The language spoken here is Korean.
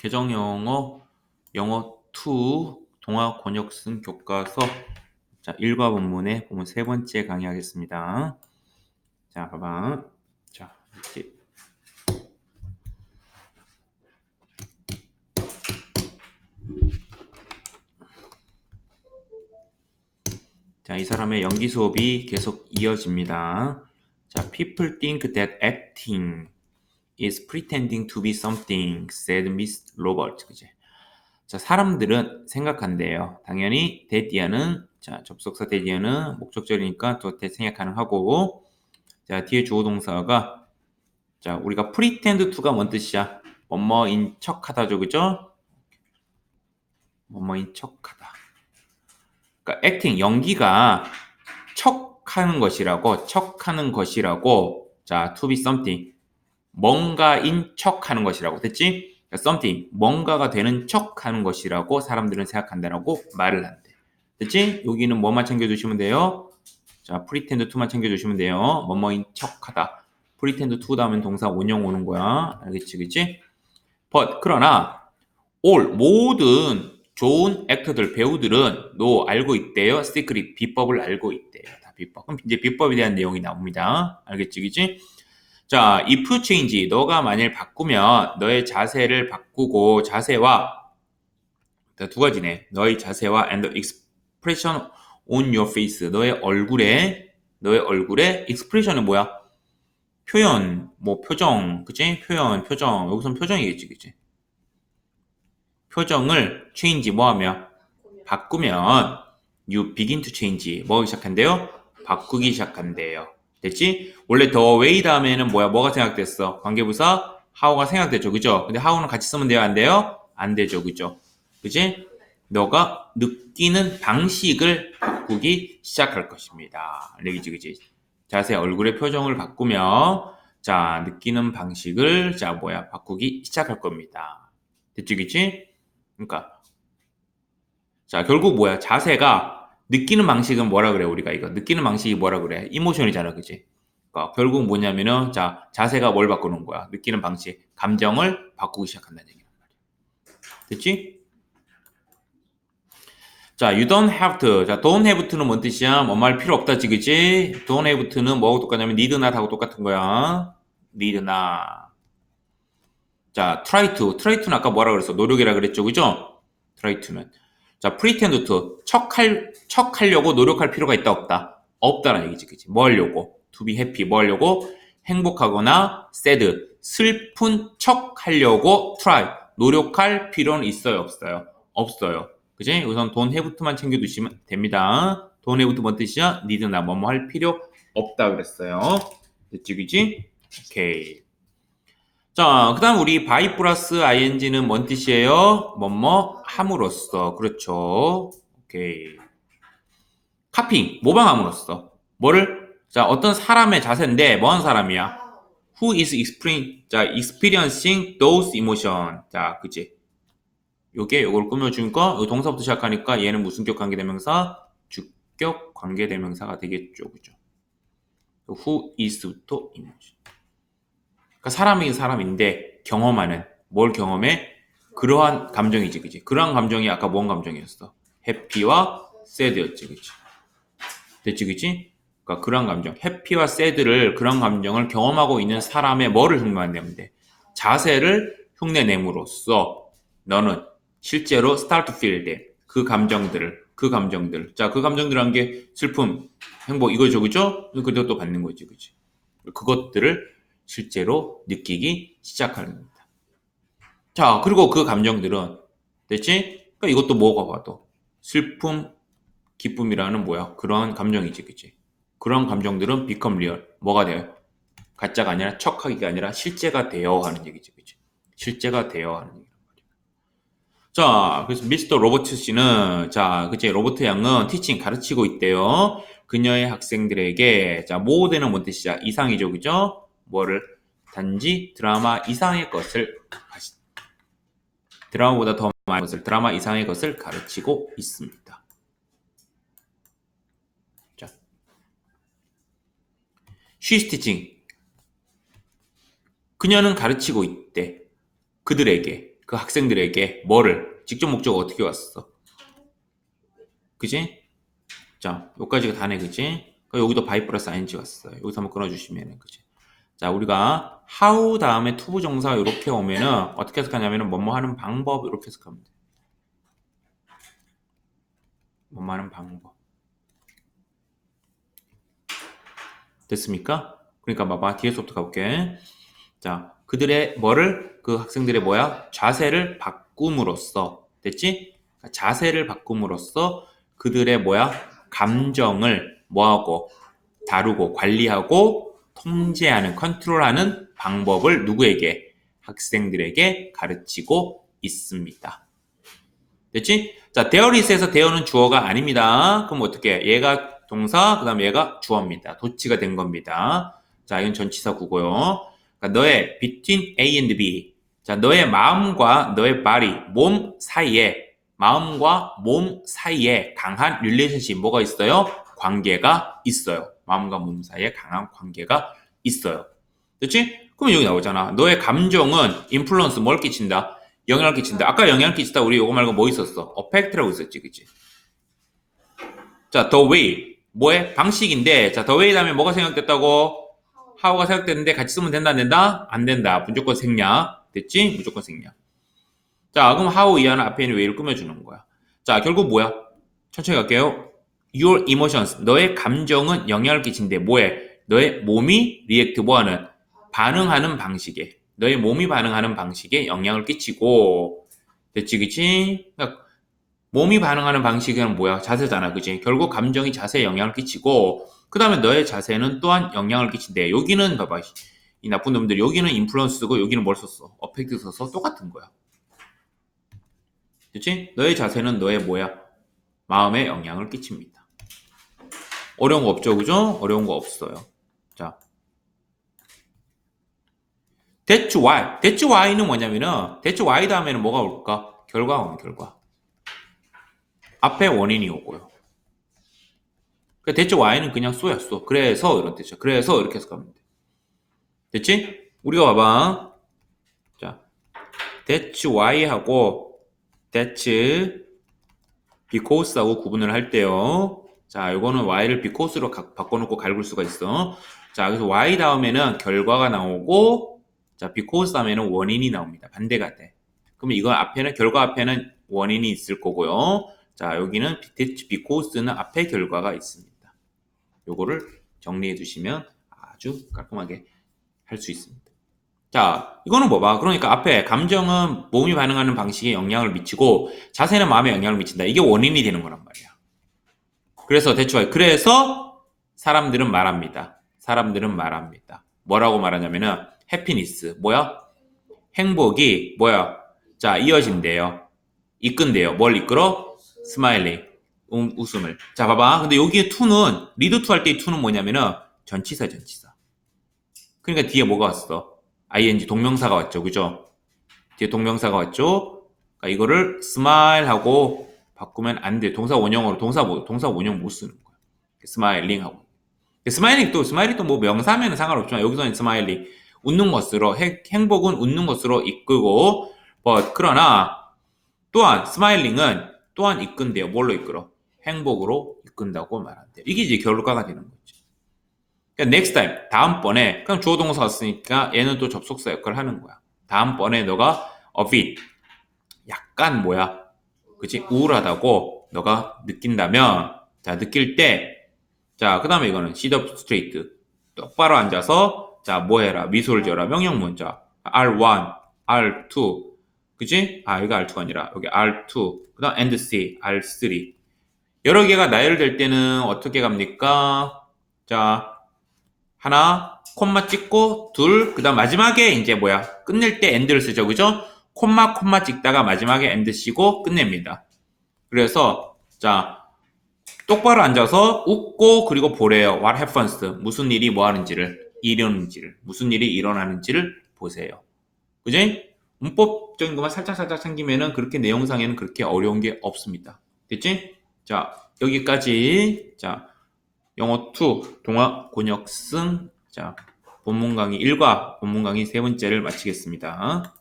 개정 영어 영어 2 동화 권역 쓴 교과서 자, 일과 본문의 본문 세 번째 강의하겠습니다. 자, 봐봐. 자, 이렇게 자, 이 사람의 연기 수업이 계속 이어집니다. 자, people think that acting is pretending to be something, said Miss Robert. 그지? 자, 사람들은 생각한대요. 당연히 대디어는 자, 접속사 대디어는 목적절이니까 또 생략하는 하고 자, 뒤에 주어 동사가 자, 우리가 pretend to가 뭔 뜻이야? 뭐뭐인 척하다죠. 그죠? 뭐뭐인 척하다. 그러니까 acting 연기가 척하는 것이라고 척하는 것이라고 자, to be something 뭔가인 척하는 것이라고 됐지? something 뭔가가 되는 척하는 것이라고 사람들은 생각한다라고 말을 한대. 됐지? 여기는 뭐만 챙겨주시면 돼요. 자, pretend to만 챙겨주시면 돼요. 뭐뭐인 척하다. pretend to 다음엔 동사 원형 오는 거야. 알겠지, 그치? but 그러나 all 모든 좋은 액터들 배우들은 너 알고 있대요. secret 비법을 알고 있대요. 다 비법. 그럼 이제 비법에 대한 내용이 나옵니다. 알겠지, 그치? 자, if change, 너가 만일 바꾸면 너의 자세를 바꾸고 자세와 두 가지네. 너의 자세와 and expression on your face, 너의 얼굴에 너의 얼굴에 expression은 뭐야? 표현, 뭐 표정, 그치? 표현, 표정. 여기선 표정이겠지, 그치? 표정을 change 뭐하며 바꾸면 you begin to change 뭐 시작한대요? 바꾸기 시작한대요. 됐지? 원래 더 way 다음에는 뭐야? 뭐가 생각됐어? 관계부사 how가 생각됐죠. 그죠? 근데 how는 같이 쓰면 돼요? 안 돼요? 안 되죠. 그죠? 그지? 너가 느끼는 방식을 바꾸기 시작할 것입니다. 그지 그지? 자세 얼굴의 표정을 바꾸며 자, 느끼는 방식을 자, 뭐야? 바꾸기 시작할 겁니다. 됐지? 그지? 그러니까 자, 결국 뭐야? 자세가 느끼는 방식은 뭐라 그래 우리가 이거? 느끼는 방식이 뭐라 그래? 이모션이잖아 그지 그러니까 결국 뭐냐면은 자 자세가 뭘 바꾸는 거야? 느끼는 방식 감정을 바꾸기 시작한다는 얘기란 말이야. 됐지? 자 you don't have to. 자 don't have to는 뭔 뜻이야? 뭐 말 필요 없다 지 그지 don't have to는 뭐하고 똑같냐면 need not 하고 똑같은 거야. need not. 자 try to. try to는 아까 뭐라 그랬어? 노력이라 그랬죠 그죠? try to는 자, pretend 척할 척하려고 노력할 필요가 있다 없다. 없다라는 얘기지, 그치? 뭐 하려고? to be happy 뭐 하려고? 행복하거나 sad 슬픈 척 하려고 try 노력할 필요는 있어요, 없어요? 없어요. 그지? 우선 돈 해부터만 챙겨두시면 됩니다. 돈 해부터 뭔 뜻이야? 니드나 뭐뭐 할 필요 없다 그랬어요. 됐지, 그지? 오케이. 자, 그 다음 우리 바이 플러스 ing는 뭔 뜻이에요? 뭐뭐 함으로써. 그렇죠. 오케이. 카핑, 모방함으로써. 뭐를? 자, 어떤 사람의 자세인데, 뭐 하는 사람이야? Who is experiencing, 자, experiencing those emotion. 자, 그치? 요게 요걸 꾸며주니까, 요 동사부터 시작하니까 얘는 무슨 격 관계대명사? 주격 관계대명사가 되겠죠. 그죠? Who is부터 emotion. 그러니까 사람이 사람인데 경험하는 뭘 경험해? 그러한 감정이지, 그지? 그러한 감정이 아까 뭔 감정이었어? 해피와 새드였지, 그지? 됐지, 그지? 그러니까 그러한 감정, 해피와 새드를 그런 감정을 경험하고 있는 사람의 뭐를 흉내내면 돼? 자세를 흉내냄으로써 너는 실제로 start to feel t 그 감정들을 그 감정들 자 그 감정들한 게 슬픔 행복 이거죠 그죠 또 받는 거지 그지 그것들을 실제로 느끼기 시작하는 겁니다. 자, 그리고 그 감정들은 됐지? 그러니까 이것도 뭐가 봐도 슬픔, 기쁨이라는 뭐야? 그런 감정이지, 그치? 그런 감정들은 become real. 뭐가 돼요? 가짜가 아니라 척하기가 아니라 실제가 되어 하는 얘기지, 그치? 실제가 되어 하는 말이야. 자, 그래서 미스터 로버트 씨는 자, 그치? 로버트 양은 티칭 가르치고 있대요. 그녀의 학생들에게 자, 모델은 뭔 뜻이야? 이상이죠, 그죠? 뭐를 단지 드라마 이상의 것을 드라마보다 더 많은 것을 드라마 이상의 것을 가르치고 있습니다. 자, she's teaching. 그녀는 가르치고 있대. 그들에게 그 학생들에게 뭐를 직접 목적 어떻게 왔어? 그지? 자, 여기까지가 다네, 그지? 그러니까 여기도 바이 플러스 ing 왔어요. 여기서 한번 끊어주시면은, 그지? 자, 우리가 how 다음에 투부 정사 이렇게 오면은 어떻게 해석하냐면은 뭐뭐 하는 방법 이렇게 해석하면 돼. 뭐뭐 하는 방법. 됐습니까? 그러니까 봐봐. 뒤에서부터 가볼게. 자, 그들의 뭐를 그 학생들의 뭐야? 자세를 바꿈으로써 됐지? 그러니까 자세를 바꿈으로써 그들의 뭐야? 감정을 뭐하고 다루고 관리하고 통제하는 컨트롤하는 방법을 누구에게 학생들에게 가르치고 있습니다. 됐지? 자, 데어리스에서 데어는 주어가 아닙니다. 그럼 어떻게? 얘가 동사, 그 다음에 얘가 주어입니다. 도치가 된 겁니다. 자, 이건 전치사 구고요. 그러니까 너의 between A and B. 자, 너의 마음과 너의 body, 몸 사이에, 마음과 몸 사이에 강한 relationship, 뭐가 있어요? 관계가 있어요. 마음과 몸 사이에 강한 관계가 있어요. 됐지? 그럼 여기 나오잖아. 너의 감정은 인플루언스 뭘 끼친다? 영향을 끼친다. 아까 영향을 끼친다. 우리 이거 말고 뭐 있었어? 어펙트라고 있었지, 그치? 자, the way. 뭐의? 방식인데, 자, the way 다음에 뭐가 생각됐다고? how가 생각됐는데 같이 쓰면 된다, 안 된다? 안 된다. 무조건 생략. 됐지? 무조건 생략. 자, 그럼 how 이하는 앞에 있는 way를 꾸며주는 거야. 자, 결국 뭐야? 천천히 갈게요. Your emotions. 너의 감정은 영향을 끼친데, 뭐에? 너의 몸이 react 뭐하는? 반응하는 방식에. 너의 몸이 반응하는 방식에 영향을 끼치고, 됐지, 그치? 그러니까 몸이 반응하는 방식은 뭐야? 자세잖아, 그치? 결국 감정이 자세에 영향을 끼치고, 그 다음에 너의 자세는 또한 영향을 끼친대. 여기는 봐봐. 이 나쁜 놈들 여기는 인플루언스고 여기는 뭘 썼어? 어펙트 써서 똑같은 거야. 그치? 너의 자세는 너의 뭐야? 마음에 영향을 끼칩니다. 어려운 거 없죠, 그죠? 어려운 거 없어요. 자. 대추 Y. 대추 Y는 뭐냐면은, 대추 Y 다음에는 뭐가 올까? 결과가 오는 결과. 앞에 원인이 오고요. 그 대체 y는 그냥 쏘야 쏘. 그래서 이런 뜻이야. 그래서 이렇게 해석하면 돼. 됐지? 우리가 봐봐. 자, 대체 y하고 대체 because하고 구분을 할 때요. 자, 이거는 y를 because로 가, 바꿔놓고 갈굴 수가 있어. 자, 그래서 y 다음에는 결과가 나오고, 자, because 다음에는 원인이 나옵니다. 반대가 돼. 그러면 이거 앞에는 결과 앞에는 원인이 있을 거고요. 자, 여기는 because는 앞에 결과가 있습니다. 요거를 정리해 두시면 아주 깔끔하게 할 수 있습니다. 자, 이거는 뭐 봐? 그러니까 앞에 감정은 몸이 반응하는 방식에 영향을 미치고 자세는 마음에 영향을 미친다. 이게 원인이 되는 거란 말이야. 그래서 대충 그래서 사람들은 말합니다. 사람들은 말합니다. 뭐라고 말하냐면은 해피니스 뭐야? 행복이 뭐야? 자 이어진대요. 이끈대요. 뭘 이끌어? 스마일링. 음, 웃음을. 자, 봐봐. 근데 여기에 to는, 리드 to 할때 to는 뭐냐면은, 전치사, 전치사. 그러니까 뒤에 뭐가 왔어? ing, 동명사가 왔죠. 그죠? 뒤에 동명사가 왔죠? 그러니까 이거를 smile 하고 바꾸면 안 돼. 동사 원형으로, 동사, 뭐, 동사 원형 못 쓰는 거야. 스마일링 하고. 스마일링 또, 스마일링 또 뭐 명사면 상관없지만, 여기서는 스마일링. 웃는 것으로, 행 복은 웃는 것으로 이끌고, but, 그러나, 또한, 스마일링은 또한 이끈대요. 뭘로 이끌어? 행복으로 이끈다고 말한대요. 이게 이제 결과가 되는 거죠. 그러니까 next time, 다음번에, 그럼 주어 동사 왔으니까 얘는 또 접속사 역할을 하는 거야. 다음번에 너가 a bit, 약간 뭐야, 그치? 우울하다고 너가 느낀다면, 자, 느낄 때, 자, 그 다음에 이거는 up straight. 똑바로 앉아서, 자, 뭐 해라? 미소를 지어라. 명령 문 자. R1, R2. 그치? 아, 여기 R2가 아니라, 여기 R2. 그 다음 and C, R3. 여러 개가 나열될 때는 어떻게 갑니까? 자, 하나, 콤마 찍고, 둘, 그 다음 마지막에 이제 뭐야? 끝낼 때 end를 쓰죠. 그죠? 콤마, 콤마 찍다가 마지막에 end 쓰고 끝냅니다. 그래서, 자, 똑바로 앉아서 웃고, 그리고 보래요. What happens? 무슨 일이 뭐 하는지를, 일어나는지를, 무슨 일이 일어나는지를 보세요. 그지? 문법적인 것만 살짝살짝 챙기면은 그렇게 내용상에는 그렇게 어려운 게 없습니다. 됐지? 자, 여기까지. 자, 영어 2, 동화 곤역승. 자, 본문 강의 1과 본문 강의 세 번째를 마치겠습니다.